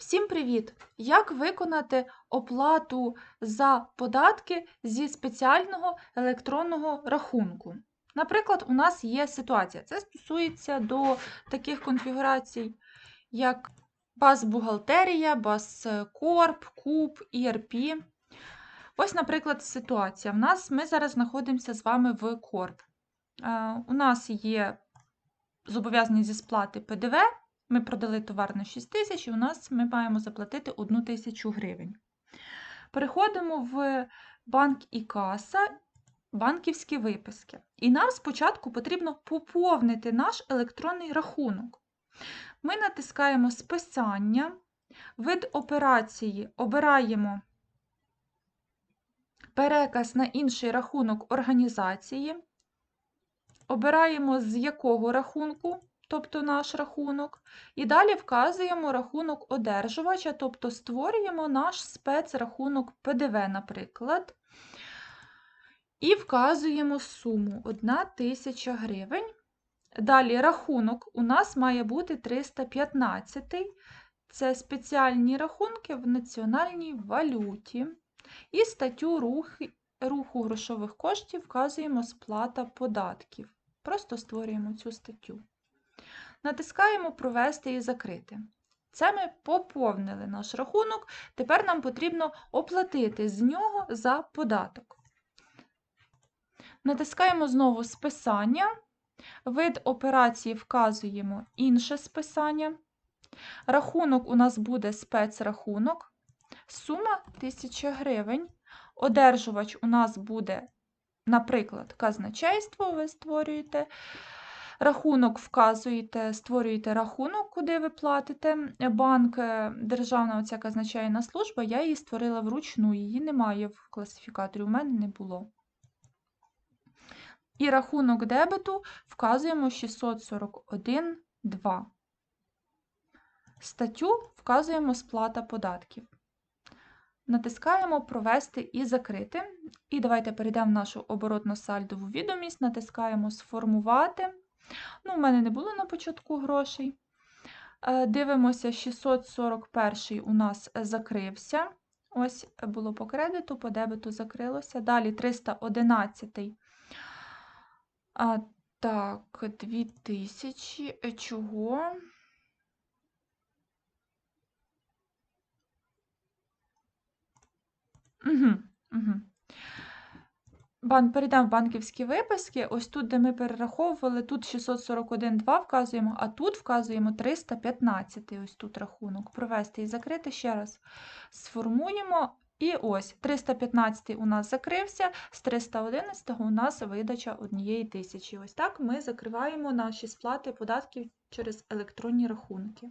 Всім привіт! Як виконати оплату за податки зі спеціального електронного рахунку? Наприклад, у нас є ситуація. Це стосується до таких конфігурацій, як баз-бухгалтерія, баз-корп, куб, ERP. Ось, наприклад, ситуація. В нас ми зараз знаходимося з вами в корп. Е, У нас є зобов'язання зі сплати ПДВ. Ми продали товар на 6 тисяч, і у нас ми маємо заплатити 1 тисячу гривень. Переходимо в банк і каса, банківські виписки. І нам спочатку потрібно поповнити наш електронний рахунок. Ми натискаємо списання, вид операції обираємо переказ на інший рахунок організації, обираємо з якого рахунку тобто наш рахунок, і далі вказуємо рахунок одержувача, тобто створюємо наш спецрахунок ПДВ, наприклад, і вказуємо суму 1 тисяча гривень. Далі рахунок у нас має бути 315. Це спеціальні рахунки в національній валюті. І статтю руху, руху грошових коштів вказуємо сплата податків. Просто створюємо цю статтю. Натискаємо Провести і закрити. Це ми поповнили наш рахунок. Тепер нам потрібно оплатити з нього за податок. Натискаємо знову списання. Вид операції вказуємо інше списання. Рахунок у нас буде спецрахунок. Сума 1000 гривень. Одержувач у нас буде, наприклад, казначейство, ви створюєте. Рахунок вказуєте, створюєте рахунок, куди ви платите. Банк, е, державна оця казначейна служба, я її створила вручну, її немає в класифікаторі, у мене не було. І рахунок дебету вказуємо 641,2. Статтю вказуємо сплата податків. Натискаємо Провести і закрити. І давайте перейдемо в нашу оборотно сальдову відомість, натискаємо Сформувати. Ну, У мене не було на початку грошей. Е, дивимося, 641 у нас закрився. Ось було по кредиту, по дебету закрилося. Далі 311. А, Так, 2000. Е, чого? Угу, угу. Бан, перейдемо банківські виписки. Ось тут, де ми перераховували, тут 641,2 вказуємо, а тут вказуємо 315 ось тут рахунок. Провести і закрити ще раз. Сформуємо. І ось 315 у нас закрився, з 311 у нас видача однієї тисячі. Ось так ми закриваємо наші сплати податків через електронні рахунки.